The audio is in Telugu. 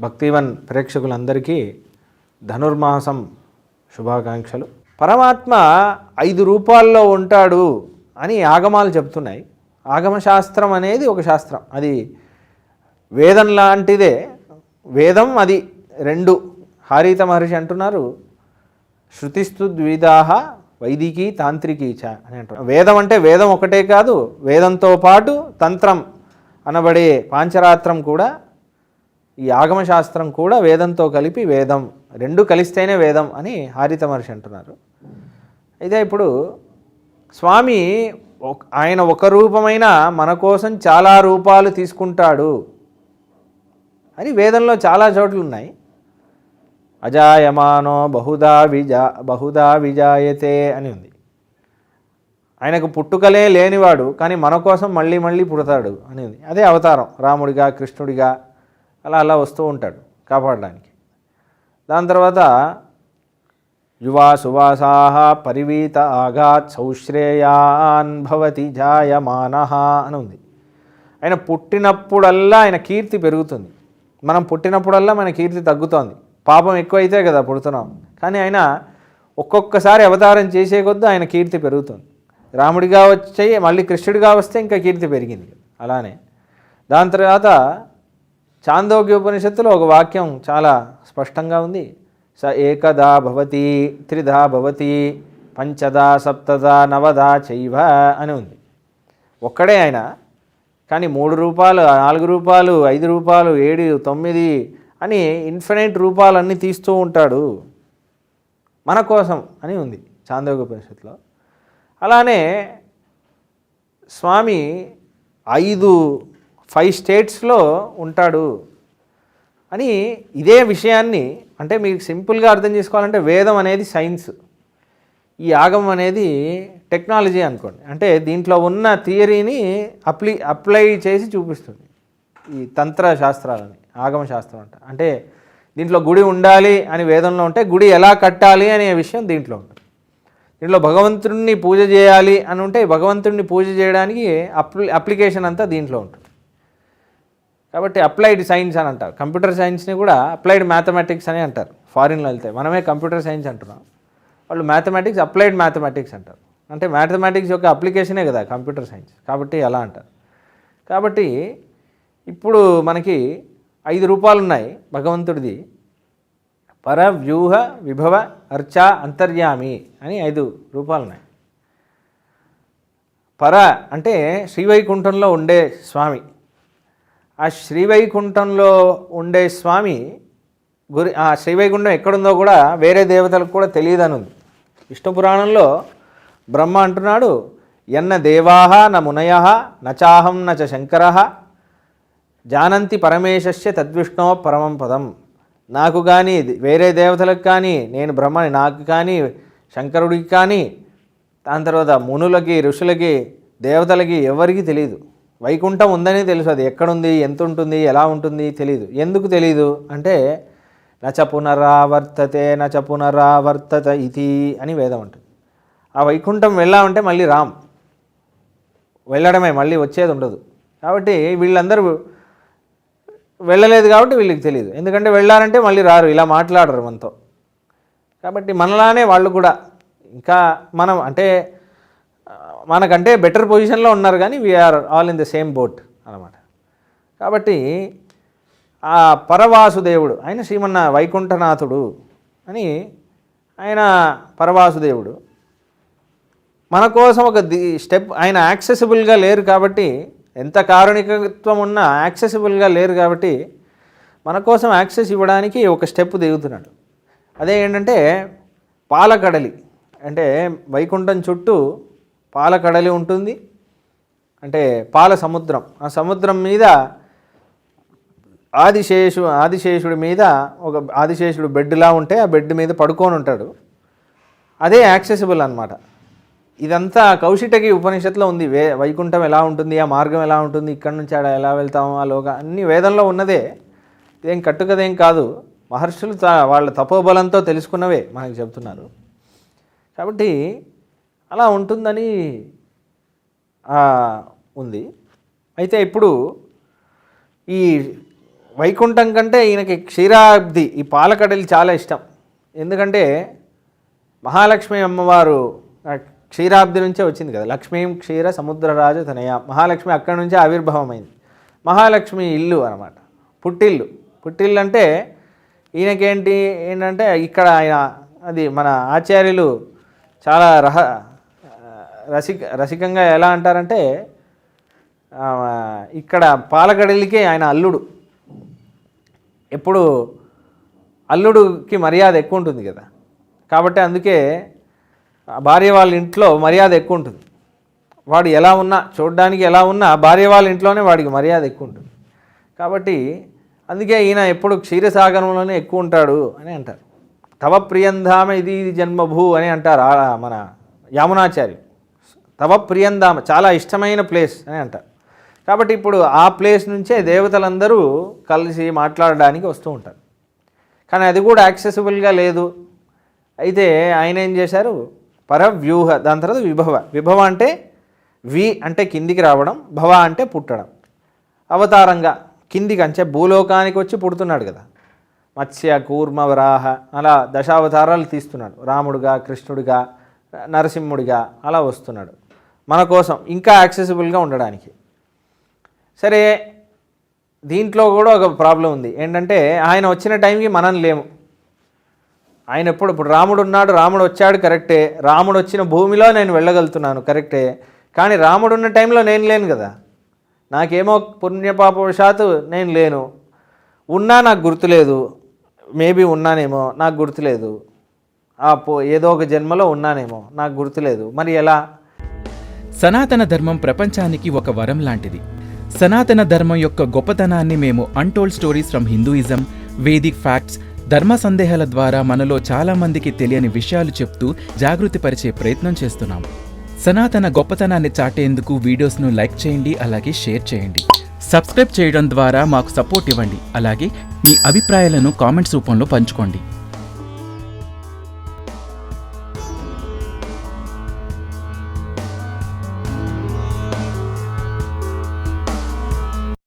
భక్తివన్ ప్రేక్షకులందరికీ ధనుర్మాసం శుభాకాంక్షలు. పరమాత్మ ఐదు రూపాల్లో ఉంటాడు అని ఆగమాలు చెప్తున్నాయి. ఆగమశాస్త్రం అనేది ఒక శాస్త్రం. అది వేదం లాంటిదే. వేదం అది రెండు. హారీత మహర్షి అంటున్నారు శృతిస్తు ద్విధాహ వైదికి తాంత్రికీ చ అని అంటారు వేదం అంటే వేదం ఒకటే కాదు వేదంతో పాటు తంత్రం అనబడే పాంచరాత్రం కూడా ఈ ఆగమశాస్త్రం కూడా వేదంతో కలిపి వేదం రెండు కలిస్తేనే వేదం అని హారిత మహర్షి అంటున్నారు. అయితే ఇప్పుడు స్వామి ఆయన ఒక రూపమైన మన కోసం చాలా రూపాలు తీసుకుంటాడు అని వేదంలో చాలా చోట్లు ఉన్నాయి. అజాయమానో బహుదా విజా బహుదా విజాయతే అని ఉంది. ఆయనకు పుట్టుకలే లేనివాడు కానీ మన కోసం మళ్ళీ మళ్ళీ పుడతాడు అని ఉంది. అదే అవతారం రాముడిగా కృష్ణుడిగా అలా అలా వస్తూ ఉంటాడు కాపాడడానికి. దాని తర్వాత యువా సువాసా పరివీత ఆఘాత్ సౌశ్రేయాన్ భవతి జాయమాన అని ఉంది. ఆయన పుట్టినప్పుడల్లా ఆయన కీర్తి పెరుగుతుంది. మనం పుట్టినప్పుడల్లా మన కీర్తి తగ్గుతోంది. పాపం ఎక్కువైతే కదా పుడుతున్నాం. కానీ ఆయన ఒక్కొక్కసారి అవతారం చేసే కొద్దీ ఆయన కీర్తి పెరుగుతుంది. రాముడిగా వచ్చే మళ్ళీ కృష్ణుడిగా వస్తే ఇంకా కీర్తి పెరిగింది. అలానే దాని తర్వాత చాందోగ్య ఉపనిషత్తులో ఒక వాక్యం చాలా స్పష్టంగా ఉంది. స ఏకదా భవతి త్రిధా భవతి పంచదా సప్తదా నవదా చైవ అని ఉంది. ఒక్కడే ఆయన. కానీ మూడు రూపాయలు నాలుగు రూపాయలు ఐదు రూపాయలు ఏడు తొమ్మిది అని ఇన్ఫినైట్ రూపాలన్నీ తీస్తూ ఉంటాడు మన కోసం అని ఉంది చాందోగ్య ఉపనిషత్తులో అలానే స్వామి ఐదు ఫైవ్ స్టేట్స్లో ఉంటాడు అని ఇదే విషయాన్ని అంటే మీకు సింపుల్గా అర్థం చేసుకోవాలంటే వేదం అనేది సైన్స్. ఈ ఆగమం అనేది టెక్నాలజీ అనుకోండి. అంటే దీంట్లో ఉన్న థియరీని అప్లై అప్లై చేసి చూపిస్తుంది. ఈ తంత్ర శాస్త్రాలని ఆగమ శాస్త్రం అంట. అంటే దీంట్లో గుడి ఉండాలి అని వేదంలో ఉంటే గుడి ఎలా కట్టాలి అనే విషయం దీంట్లో ఉంటుంది. దీంట్లో భగవంతుడిని పూజ చేయాలి అని ఉంటే భగవంతుడిని పూజ చేయడానికి అప్లి అప్లికేషన్ అంతా దీంట్లో ఉంటుంది. కాబట్టి అప్లైడ్ సైన్స్ అని అంటారు. కంప్యూటర్ సైన్స్ని కూడా అప్లైడ్ మ్యాథమెటిక్స్ అని అంటారు. ఫారిన్లో వెళ్తే మనమే కంప్యూటర్ సైన్స్ అంటున్నాం. వాళ్ళు మ్యాథమెటిక్స్ అప్లైడ్ మ్యాథమెటిక్స్ అంటారు. అంటే మ్యాథమెటిక్స్ యొక్క అప్లికేషనే కదా కంప్యూటర్ సైన్స్. కాబట్టి అలా అంటారు. కాబట్టి ఇప్పుడు మనకి ఐదు రూపాలు ఉన్నాయి భగవంతుడిది. పర వ్యూహ విభవ అర్చ అంతర్యామి అని ఐదు రూపాలు ఉన్నాయి. పర అంటే శ్రీవైకుంఠంలో ఉండే స్వామి. ఆ శ్రీవైకుంఠంలో ఉండే స్వామి గురి ఆ శ్రీవైకుంఠం ఎక్కడుందో కూడా వేరే దేవతలకు కూడా తెలియదని ఉంది విష్ణు పురాణంలో బ్రహ్మ అంటున్నాడు ఎన్న దేవాహ న మునయ నచాహం నచ శంకర జానంతి పరమేశస్య తద్విష్ణో పరమం పదం. నాకు కానీ వేరే దేవతలకు కానీ నేను బ్రహ్మని నాకు కానీ శంకరుడికి కానీ దాని తర్వాత మునులకి ఋషులకి దేవతలకి ఎవరికీ తెలియదు. వైకుంఠం ఉందని తెలుసు అది ఎక్కడుంది ఎంత ఉంటుంది ఎలా ఉంటుంది తెలియదు ఎందుకు తెలియదు అంటే నచ పునరావర్తతే నచ పునరావర్తత ఇది అని వేదం ఉంటుంది. ఆ వైకుంఠం వెళ్ళామంటే మళ్ళీ రామ్. వెళ్ళడమే మళ్ళీ వచ్చేది ఉండదు. కాబట్టి వీళ్ళందరూ వెళ్ళలేదు కాబట్టి వీళ్ళకి తెలియదు ఎందుకంటే వెళ్ళారంటే మళ్ళీ రారు ఇలా మాట్లాడరు మనతో. కాబట్టి మనలానే వాళ్ళు కూడా. ఇంకా మనం అంటే మనకంటే బెటర్ పొజిషన్లో ఉన్నారు కానీ we are all in the same boat అన్నమాట. కాబట్టి ఆ పరవాసుదేవుడు ఆయన శ్రీమన్న వైకుంఠనాథుడు అని ఆయన పరవాసుదేవుడు మన కోసం ఒక ది స్టెప్ ఆయన యాక్సెసిబుల్గా లేరు కాబట్టి ఎంత కారుణికత్వం ఉన్నా యాక్సెసిబుల్గా లేరు కాబట్టి మన కోసం యాక్సెస్ ఇవ్వడానికి ఒక స్టెప్ దిగుతున్నాడు. అదే ఏంటంటే పాలకడలి అంటే వైకుంఠం చుట్టూ పాలకడలి ఉంటుంది. అంటే పాల సముద్రం. ఆ సముద్రం మీద ఆదిశేషు ఆదిశేషుడి మీద ఒక ఆదిశేషుడు బెడ్లా ఉంటే ఆ బెడ్ మీద పడుకొని ఉంటాడు. అదే యాక్సెసిబుల్ అనమాట ఇదంతా కౌశిటకి ఉపనిషత్తులో ఉంది. వే వైకుంఠం ఎలా ఉంటుంది ఆ మార్గం ఎలా ఉంటుంది ఇక్కడ నుంచి ఆడ ఎలా వెళ్తాము ఆ లోక అన్ని వేదంలో ఉన్నదే. ఇదేం కట్టుకదేం కాదు. మహర్షులు వాళ్ళ తపోబలంతో తెలుసుకున్నవే మనకు చెప్తున్నారు. కాబట్టి అలా ఉంటుందని ఉంది. అయితే ఇప్పుడు ఈ వైకుంఠం కంటే ఈయనకి క్షీరాబ్ది ఈ పాలకడలి చాలా ఇష్టం. ఎందుకంటే మహాలక్ష్మి అమ్మవారు క్షీరాబ్ది నుంచే వచ్చింది కదా. లక్ష్మీం క్షీర సముద్రరాజు తనయ. మహాలక్ష్మి అక్కడి నుంచే ఆవిర్భావమైంది. మహాలక్ష్మి ఇల్లు అనమాట పుట్టిల్లు. పుట్టిల్లు అంటే ఈయనకేంటి ఏంటంటే ఇక్కడ ఆయన అది మన ఆచార్యులు చాలా రహ రసిక రసికంగా ఎలా అంటారంటే ఇక్కడ పాలకడలికే ఆయన అల్లుడు. ఎప్పుడు అల్లుడికి మర్యాద ఎక్కువ ఉంటుంది కదా. కాబట్టి అందుకే భార్య వాళ్ళ ఇంట్లో మర్యాద ఎక్కువ ఉంటుంది. వాడు ఎలా ఉన్నా చూడడానికి ఎలా ఉన్నా భార్య వాళ్ళ ఇంట్లోనే వాడికి మర్యాద ఎక్కువ ఉంటుంది. కాబట్టి అందుకే ఈయన ఎప్పుడు క్షీరసాగరంలోనే ఎక్కువ ఉంటాడు అని అంటారు. తవ ప్రియంధామ ఇది ఇది జన్మభూ అని అంటారు ఆ మన యామునాచార్యులు. తవ ప్రియందామ చాలా ఇష్టమైన ప్లేస్ అని అంటారు కాబట్టి ఇప్పుడు ఆ ప్లేస్ నుంచే దేవతలందరూ కలిసి మాట్లాడడానికి వస్తూ ఉంటారు. కానీ అది కూడా యాక్సెసిబుల్గా లేదు. అయితే ఆయన ఏం చేశారు? పరవ్యూహ దాని తర్వాత విభవ. విభవ అంటే వి అంటే కిందికి రావడం భవ అంటే పుట్టడం. అవతారంగా కిందికి అంటే భూలోకానికి వచ్చి పుడుతున్నాడు కదా. మత్స్య కూర్మ వరాహ అలా దశావతారాలు తీస్తున్నాడు. రాముడుగా కృష్ణుడిగా నరసింహుడిగా అలా వస్తున్నాడు. మన కోసం ఇంకా యాక్సెసిబుల్గా ఉండడానికి. సరే దీంట్లో కూడా ఒక ప్రాబ్లం ఉంది. ఏంటంటే ఆయన వచ్చిన టైంకి మనం లేము. ఆయన ఎప్పుడు ఇప్పుడు రాముడు ఉన్నాడు రాముడు వచ్చాడు కరెక్టే. రాముడు వచ్చిన భూమిలో నేను వెళ్ళగలుగుతున్నాను కరెక్టే. కానీ రాముడు ఉన్న టైంలో నేను లేను కదా. నాకేమో పుణ్యపాపవశాత్తు నేను లేను. ఉన్నా నాకు గుర్తులేదు. మేబీ ఉన్నానేమో నాకు గుర్తులేదు. ఆ పో ఏదో ఒక జన్మలో ఉన్నానేమో నాకు గుర్తులేదు. మరి ఎలా? సనాతన ధర్మం ప్రపంచానికి ఒక వరం లాంటిది. సనాతన ధర్మం యొక్క గొప్పతనాన్ని మేము untold stories from Hinduism Vedic facts ధర్మ సందేహాల ద్వారా మనలో చాలామందికి తెలియని విషయాలు చెప్తూ జాగృతి పరిచే ప్రయత్నం చేస్తున్నాం. సనాతన గొప్పతనాన్ని చాటేందుకు వీడియోస్ను లైక్ చేయండి అలాగే షేర్ చేయండి. సబ్స్క్రైబ్ చేయడం ద్వారా మాకు సపోర్ట్ ఇవ్వండి అలాగే మీ అభిప్రాయాలను కామెంట్స్ రూపంలో పంచుకోండి.